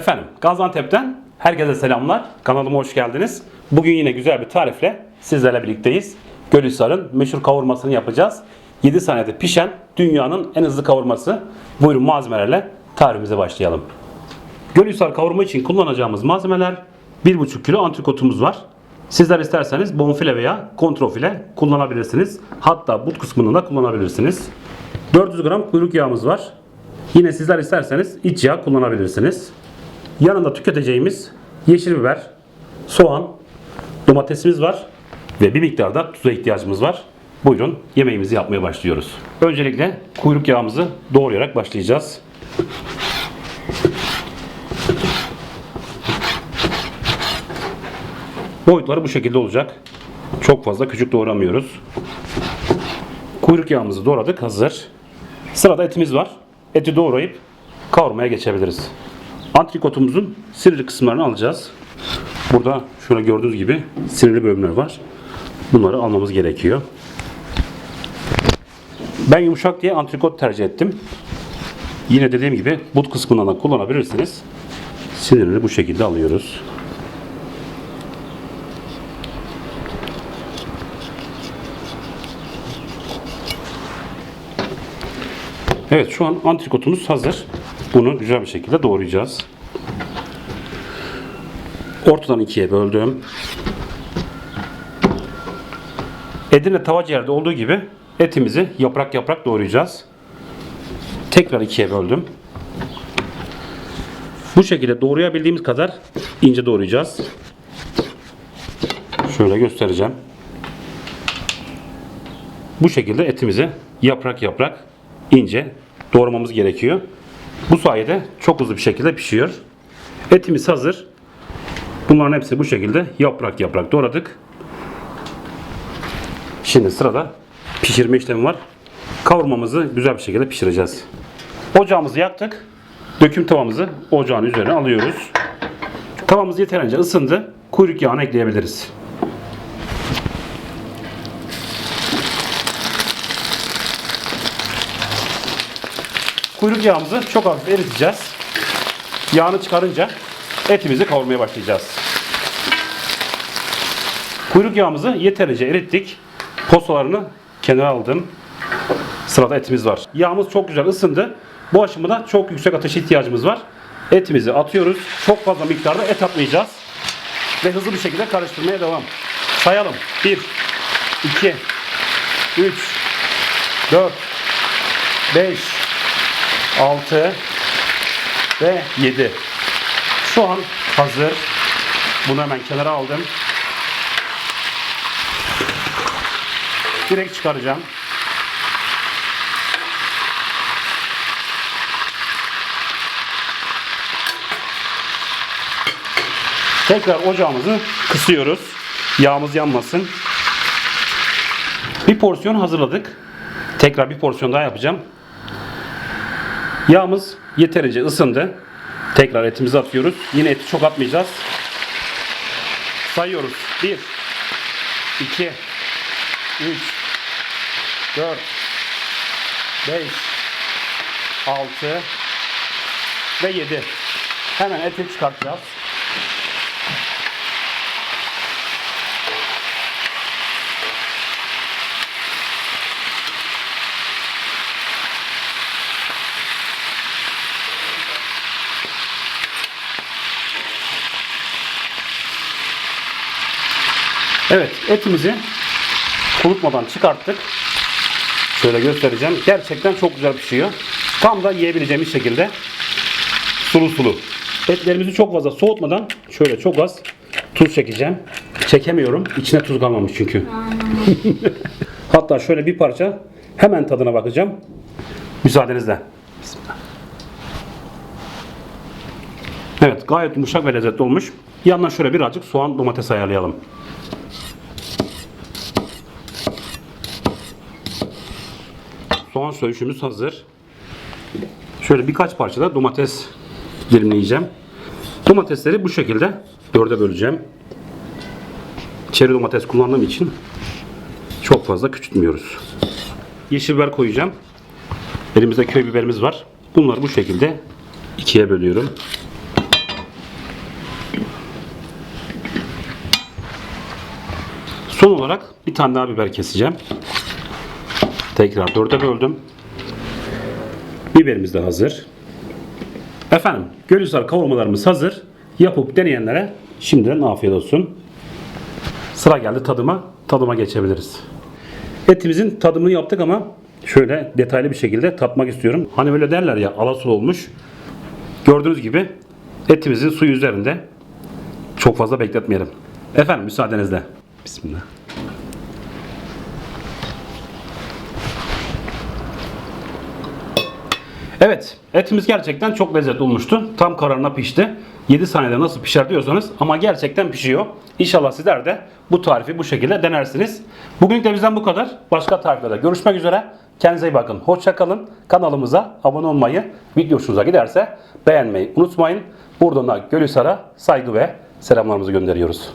Efendim Gaziantep'ten herkese selamlar. Kanalıma hoş geldiniz. Bugün yine güzel bir tarifle sizlerle birlikteyiz. Gölhisar'ın meşhur kavurmasını yapacağız. 7 saniyede pişen dünyanın en hızlı kavurması. Buyurun malzemelerle tarifimize başlayalım. Gölhisar kavurma için kullanacağımız malzemeler 1,5 kilo antrikotumuz var. Sizler isterseniz bonfile veya kontrofile kullanabilirsiniz. Hatta but kısmını da kullanabilirsiniz. 400 gram kuyruk yağımız var. Yine sizler isterseniz iç yağ kullanabilirsiniz. Yanında tüketeceğimiz yeşil biber, soğan, domatesimiz var ve bir miktar da tuza ihtiyacımız var. Buyurun yemeğimizi yapmaya başlıyoruz. Öncelikle kuyruk yağımızı doğrayarak başlayacağız. Boyutları bu şekilde olacak. Çok fazla küçük doğramıyoruz. Kuyruk yağımızı doğradık hazır. Sırada etimiz var. Eti doğrayıp kavurmaya geçebiliriz. Antrikotumuzun sinirli kısımlarını alacağız. Burada şöyle gördüğünüz gibi sinirli bölümler var. Bunları almamız gerekiyor. Ben yumuşak diye antrikot tercih ettim. Yine dediğim gibi but kısmından da kullanabilirsiniz. Sinirini bu şekilde alıyoruz. Evet şu an antrikotumuz hazır. Bunu güzel bir şekilde doğrayacağız. Ortadan ikiye böldüm. Edirne tava ciğerde olduğu gibi etimizi yaprak yaprak doğrayacağız. Tekrar ikiye böldüm. Bu şekilde doğrayabildiğimiz kadar ince doğrayacağız. Şöyle göstereceğim. Bu şekilde etimizi yaprak yaprak ince doğramamız gerekiyor. Bu sayede çok hızlı bir şekilde pişiyor. Etimiz hazır. Bunların hepsi bu şekilde yaprak yaprak doğradık. Şimdi sırada pişirme işlemi var. Kavurmamızı güzel bir şekilde pişireceğiz. Ocağımızı yaktık. Döküm tavamızı ocağın üzerine alıyoruz. Tavamız yeterince ısındı. Kuyruk yağını ekleyebiliriz. Kuyruk yağımızı çok hafif eriteceğiz. Yağını çıkarınca etimizi kavurmaya başlayacağız. Kuyruk yağımızı yeterince erittik. Posalarını kenara aldım. Sırada etimiz var. Yağımız çok güzel ısındı. Bu aşamada çok yüksek ateşe ihtiyacımız var. Etimizi atıyoruz. Çok fazla miktarda et atmayacağız. Ve hızlı bir şekilde karıştırmaya devam. Sayalım. 1, 2, 3, 4, 5, 6 ve 7. Şu an hazır. Bunu hemen kenara aldım. Direkt çıkaracağım. Tekrar ocağımızı kısıyoruz. Yağımız yanmasın. Bir porsiyon hazırladık. Tekrar bir porsiyon daha yapacağım. Yağımız yeterince ısındı. Tekrar etimizi atıyoruz. Yine eti çok atmayacağız. Sayıyoruz. 1 2 3 4 5 6 ve 7. Hemen eti çıkartacağız. Evet etimizi kurutmadan çıkarttık. Şöyle göstereceğim. Gerçekten çok güzel pişiyor. Tam da yiyebileceğimiz şekilde sulu sulu. Etlerimizi çok fazla soğutmadan şöyle çok az tuz çekeceğim. Çekemiyorum. İçine tuz kalmamış çünkü. Hatta şöyle bir parça hemen tadına bakacağım. Müsaadenizle. Bismillah. Evet gayet yumuşak ve lezzetli olmuş. Yanına şöyle birazcık soğan domates ayarlayalım. soğan söğüşümüz hazır. Şöyle birkaç parça da domates dilimleyeceğim. Domatesleri bu şekilde dörde böleceğim. Çeri domates kullandığım için çok fazla küçültmüyoruz. Yeşil biber koyacağım. Elimizde köy biberimiz var. Bunları bu şekilde ikiye bölüyorum. Son olarak bir tane daha biber keseceğim. Tekrar dörde böldüm. Biberimiz de hazır. Efendim, gölüsar kavurmalarımız hazır. Yapıp deneyenlere şimdiden afiyet olsun. Sıra geldi tadıma. Tadıma geçebiliriz. Etimizin tadımını yaptık ama şöyle detaylı bir şekilde tatmak istiyorum. Hani böyle derler ya alasol olmuş. Gördüğünüz gibi etimizin suyu üzerinde. Çok fazla bekletmeyelim. Efendim müsaadenizle. Bismillah. Evet, etimiz gerçekten çok lezzetli olmuştu. Tam kararına pişti. 7 saniyede nasıl pişer diyorsanız ama gerçekten pişiyor. İnşallah sizler de bu tarifi bu şekilde denersiniz. Bugünlük de bizden bu kadar. Başka tariflerde görüşmek üzere. Kendinize iyi bakın. Hoşça kalın. Kanalımıza abone olmayı, video hoşunuza giderse beğenmeyi unutmayın. Buradan da Gölhisar'a saygı ve selamlarımızı gönderiyoruz.